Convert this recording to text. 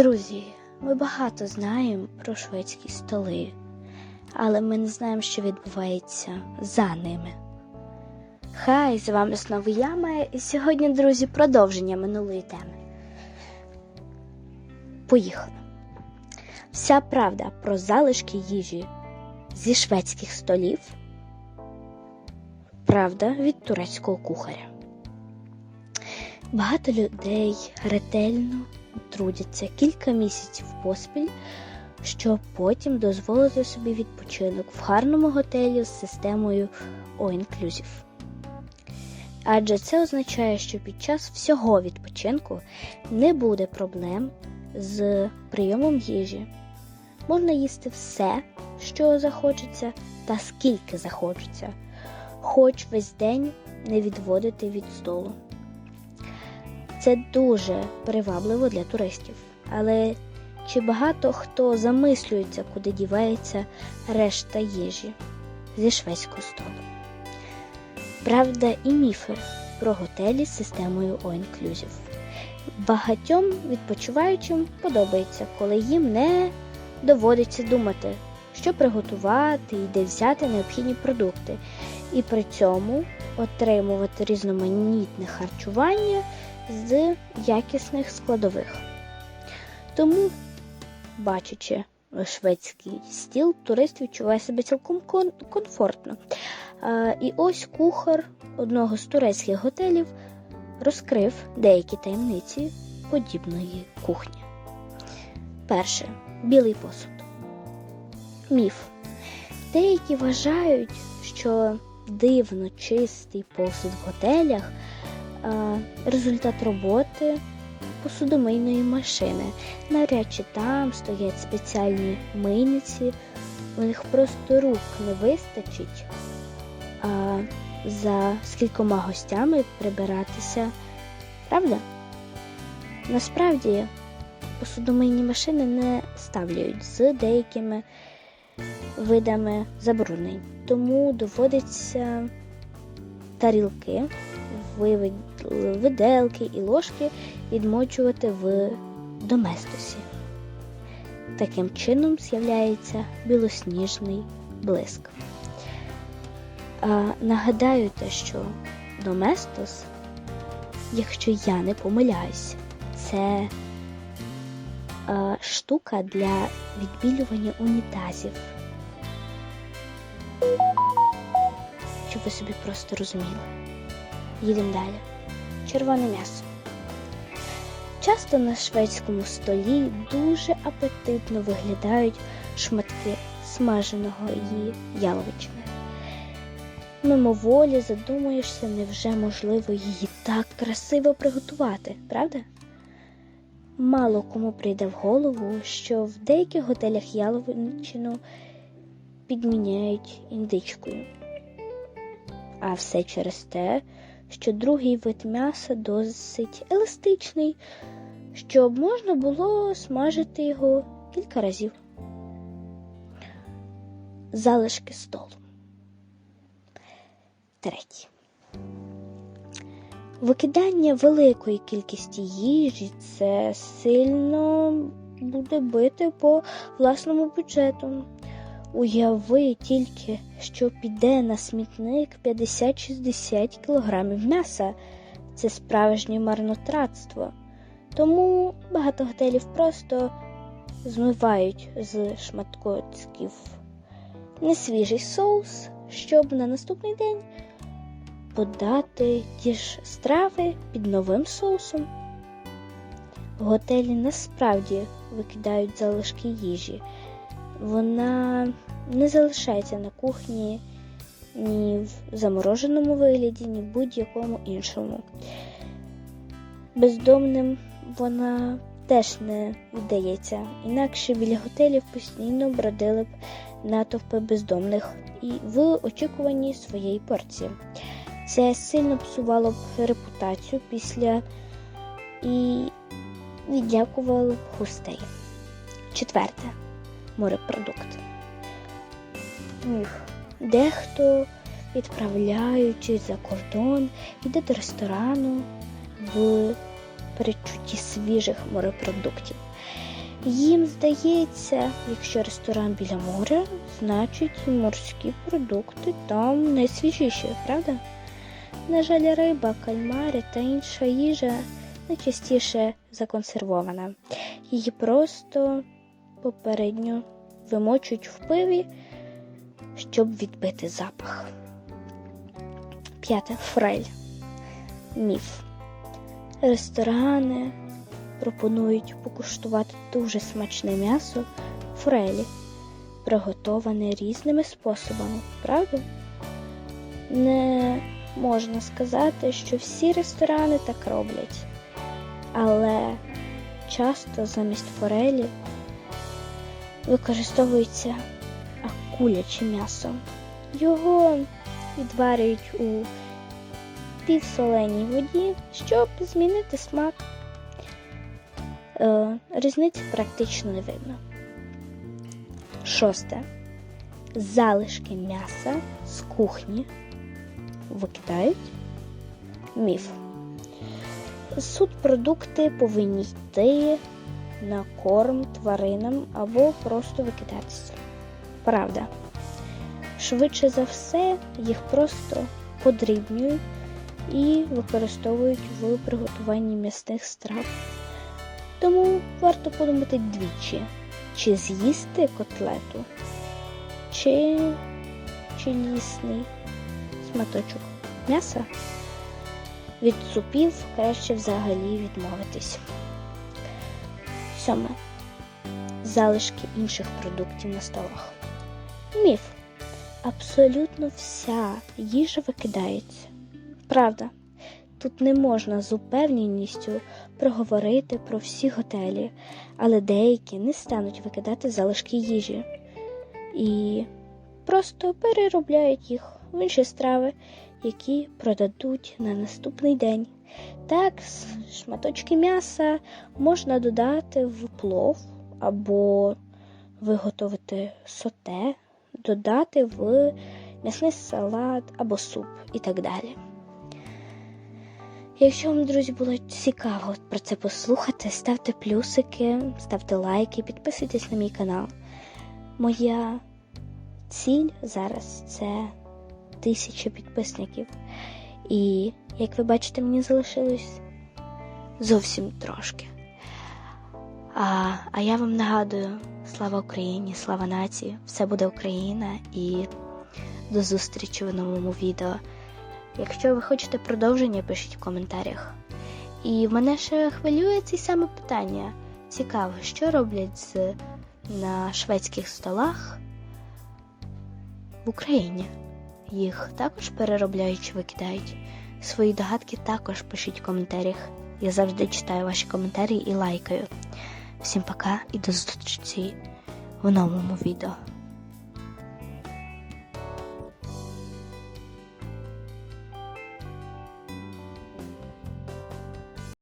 Друзі, ми багато знаємо про шведські столи, але ми не знаємо, що відбувається за ними. Хай з вами знову Яма, і сьогодні, друзі, продовження минулої теми. Поїхали. Вся правда про залишки їжі зі шведських столів. Правда від турецького кухаря. Багато людей ретельно трудяться кілька місяців поспіль, щоб потім дозволити собі відпочинок в гарному готелі з системою All-Inclusive. Адже це означає, що під час всього відпочинку не буде проблем з прийомом їжі. Можна їсти все, що захочеться, та скільки захочеться, хоч весь день не відводити від столу. Це дуже привабливо для туристів. Але чи багато хто замислюється, куди дівається решта їжі зі шведського столу? Правда і міфи про готелі з системою All-Inclusive. Багатьом відпочиваючим подобається, коли їм не доводиться думати, що приготувати і де взяти необхідні продукти, і при цьому отримувати різноманітне харчування з якісних складових. Тому, бачачи шведський стіл, турист відчуває себе цілком комфортно. І ось кухар одного з турецьких готелів розкрив деякі таємниці подібної кухні. Перше білий посуд. Міф. Деякі вважають, що дивно чистий посуд в готелях результат роботи посудомийної машини. Навряд чи там стоять спеціальні мийниці, у них просто рук не вистачить а, за скількома гостями прибиратися. Правда? Насправді посудомийні машини не ставляють з деякими видами забруднень, тому доводиться тарілки, вивид- виделки і ложки відмочувати в доместосі. Таким чином з'являється білосніжний блиск. А, нагадаю те, що доместос, якщо я не помиляюсь, це а, штука для відбілювання унітазів. Щоб ви собі просто розуміли. Їдемо далі. Червоне м'ясо. Часто на шведському столі дуже апетитно виглядають шматки смаженого і яловичини. Мимоволі задумуєшся, невже можливо її так красиво приготувати, правда? Мало кому прийде в голову, що в деяких готелях яловичину підміняють індичкою. А все через те, що другий вид м'яса досить еластичний, щоб можна було смажити його кілька разів. Залишки столу. Третє. Викидання великої кількості їжі це сильно буде бити по власному бюджету. Уяви тільки, що піде на смітник 50-60 кілограмів м'яса. Це справжнє марнотратство. Тому багато готелів просто змивають з шматкоцьків несвіжий соус, щоб на наступний день подати ті ж страви під новим соусом. Готелі насправді викидають залишки їжі вона не залишається на кухні ні в замороженому вигляді, ні в будь-якому іншому. Бездомним вона теж не вдається, інакше біля готелів постійно бродили б натовпи бездомних і в очікуванні своєї порції. Це сильно псувало б репутацію після і відлякувало б гостей. Четверте морепродукти. Дехто, відправляючись за кордон, йде до ресторану в передчутті свіжих морепродуктів. Їм здається, якщо ресторан біля моря, значить морські продукти там найсвіжіші, правда? На жаль, риба, кальмари та інша їжа найчастіше законсервована. Її просто попередньо вимочують в пиві, щоб відбити запах. П'яте фрель. Міф. Ресторани пропонують покуштувати дуже смачне м'ясо фрелі, приготоване різними способами, правда? Не можна сказати, що всі ресторани так роблять, але часто замість форелі використовується акуляче м'ясо. Його відварюють у півсоленій воді, щоб змінити смак. Е, різниці практично не видно. Шосте. Залишки м'яса з кухні викидають. Міф. Судпродукти повинні йти на корм тваринам або просто викидатися. Правда. Швидше за все, їх просто подрібнюють і використовують в приготуванні м'ясних страв. Тому варто подумати двічі, чи з'їсти котлету, чи, чи лісний сматочок м'яса. Від супів краще взагалі відмовитись. Сьоме. Залишки інших продуктів на столах. Міф. Абсолютно вся їжа викидається. Правда, тут не можна з упевненістю проговорити про всі готелі, але деякі не стануть викидати залишки їжі і просто переробляють їх в інші страви, які продадуть на наступний день. Так, шматочки м'яса можна додати в плов або виготовити соте, додати в м'ясний салат або суп і так далі. Якщо вам, друзі, було цікаво про це послухати, ставте плюсики, ставте лайки, підписуйтесь на мій канал. Моя ціль зараз це тисяча підписників. І, як ви бачите, мені залишилось зовсім трошки. А, а я вам нагадую: слава Україні, слава нації! Все буде Україна і до зустрічі в новому відео. Якщо ви хочете продовження, пишіть в коментарях. І в мене ще хвилює це саме питання. Цікаво, що роблять з, на шведських столах в Україні. Їх також переробляють чи викидають. Свої догадки також пишіть в коментарях. Я завжди читаю ваші коментарі і лайкаю. Всім пока і до зустрічі в новому відео.